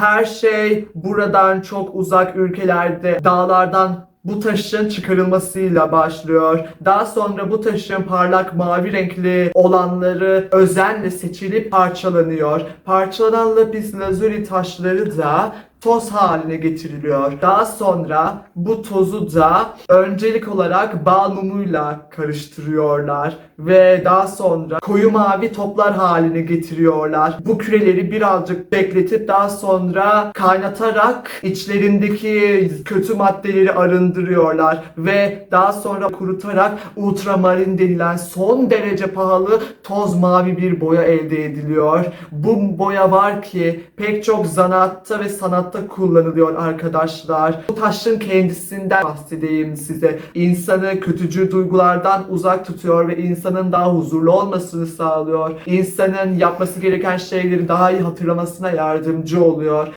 Her şey buradan çok uzak ülkelerde dağlardan bu taşın çıkarılmasıyla başlıyor. Daha sonra bu taşın parlak mavi renkli olanları özenle seçilip parçalanıyor. Parçalanan lapis lazuli taşları da toz haline getiriliyor. Daha sonra bu tozu da öncelik olarak bal mumuyla karıştırıyorlar ve daha sonra koyu mavi toplar haline getiriyorlar. Bu küreleri birazcık bekletip daha sonra kaynatarak içlerindeki kötü maddeleri arındırıyorlar ve daha sonra kurutarak ultramarin denilen son derece pahalı toz mavi bir boya elde ediliyor. Bu boya var ki pek çok zanatta ve sanatta kullanılıyor arkadaşlar. Bu taşın kendisinden bahsedeyim size. İnsanı kötücül duygulardan uzak tutuyor ve insanın daha huzurlu olmasını sağlıyor. İnsanın yapması gereken şeyleri daha iyi hatırlamasına yardımcı oluyor.